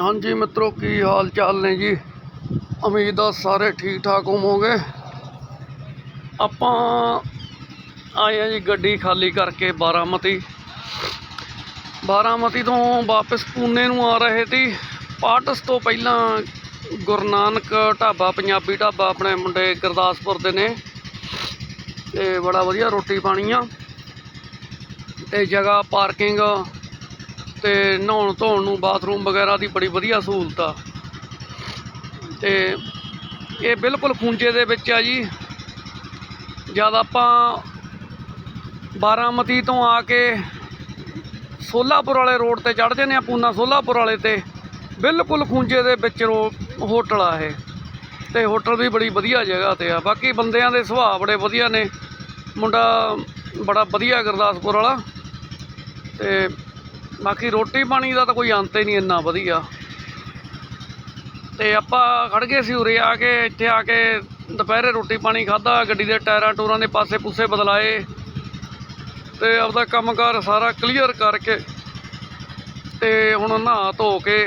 ਹਾਂਜੀ ਮਿੱਤਰੋ, ਕੀ ਹਾਲ ਚਾਲ ਨੇ ਜੀ? ਉਮੀਦ ਆ ਸਾਰੇ ਠੀਕ ਠਾਕ ਹੋਵੋਗੇ। ਆਪਾਂ ਆਏ ਆ ਜੀ ਗੱਡੀ ਖਾਲੀ ਕਰਕੇ ਬਾਰਾਮਤੀ। ਬਾਰਾਮਤੀ ਤੋਂ ਵਾਪਸ ਪੂਨੇ ਨੂੰ ਆ ਰਹੇ ਸੀ। ਪਾਟਸ ਤੋਂ ਪਹਿਲਾਂ ਗੁਰੂ ਨਾਨਕ ਢਾਬਾ, ਪੰਜਾਬੀ ਢਾਬਾ ਆਪਣੇ ਮੁੰਡੇ ਗੁਰਦਾਸਪੁਰ ਦੇ ਨੇ। ਤੇ ਬੜਾ ਵਧੀਆ ਰੋਟੀ ਪਾਣੀ ਆ। ਤੇ ਜਗ੍ਹਾ ਪਾਰਕਿੰਗ ਤੇ ਨਹਾਉਣ ਧੋਣ ਨੂੰ ਬਾਥਰੂਮ ਵਗੈਰਾ ਦੀ ਬੜੀ ਵਧੀਆ ਸਹੂਲਤ ਆ। ਤੇ ਇਹ ਬਿਲਕੁਲ ਖੂੰਜੇ ਦੇ ਵਿੱਚ ਆ ਜੀ। ਜਦ ਆਪਾਂ ਬਾਰਾਮਤੀ ਤੋਂ ਆ ਕੇ ਸੋਲਾਪੁਰ ਵਾਲੇ ਰੋਡ ਤੇ ਚੜ੍ਹ ਜਾਂਦੇ ਆ ਪੂਨਾ ਸੋਲਾਪੁਰ ਵਾਲੇ ਤੇ, ਬਿਲਕੁਲ ਖੂੰਜੇ ਦੇ ਵਿੱਚ ਰੋ, ਹੋਟਲ ਆ ਇਹ। ਤੇ ਹੋਟਲ ਵੀ ਬੜੀ ਵਧੀਆ ਜਗ੍ਹਾ ਤੇ ਆ। ਬਾਕੀ ਬੰਦਿਆਂ ਦੇ ਸੁਭਾਅ ਬੜੇ ਵਧੀਆ ਨੇ। ਮੁੰਡਾ ਬੜਾ ਵਧੀਆ ਗੁਰਦਾਸਪੁਰ ਵਾਲਾ। ਤੇ ਬਾਕੀ ਰੋਟੀ ਪਾਣੀ ਦਾ ਤਾਂ ਕੋਈ ਅੰਤ ਹੀ ਨਹੀਂ ਇੰਨਾ ਵਧੀਆ। ਤੇ ਆਪਾਂ ਖੜ ਗਏ ਸੀ ਉਰੇ ਆ ਕੇ, ਇੱਥੇ ਆ ਕੇ ਦੁਪਹਿਰੇ ਰੋਟੀ ਪਾਣੀ ਖਾਦਾ ਗੱਡੀ ਦੇ ਟਾਇਰਾਂ ਟੂਰਾਂ ਦੇ ਪਾਸੇ ਪੂਸੇ ਬਦਲਾਏ। ਤੇ ਆਪਦਾ ਕੰਮਕਾਰ ਸਾਰਾ ਕਲੀਅਰ ਕਰਕੇ ਤੇ ਹੁਣ ਨਹਾ ਧੋ ਕੇ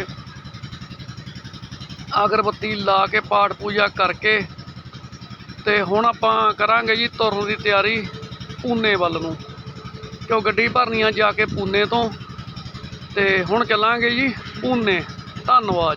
ਅਗਰਬੱਤੀ ਲਾ ਕੇ ਪਾਠ ਪੂਜਾ ਕਰਕੇ ਤੇ ਹੁਣ ਆਪਾਂ ਕਰਾਂਗੇ ਜੀ ਤੁਰਨ ਦੀ ਤਿਆਰੀ ਪੂਨੇ ਵੱਲ ਨੂੰ। ਕਿਉਂ ਗੱਡੀ ਭਰਨੀ ਆ ਜਾ ਕੇ ਪੂਨੇ ਤੋਂ। ਤੇ ਹੁਣ ਚੱਲਾਂਗੇ ਜੀ ਪੂਨੇ। ਧੰਨਵਾਦ।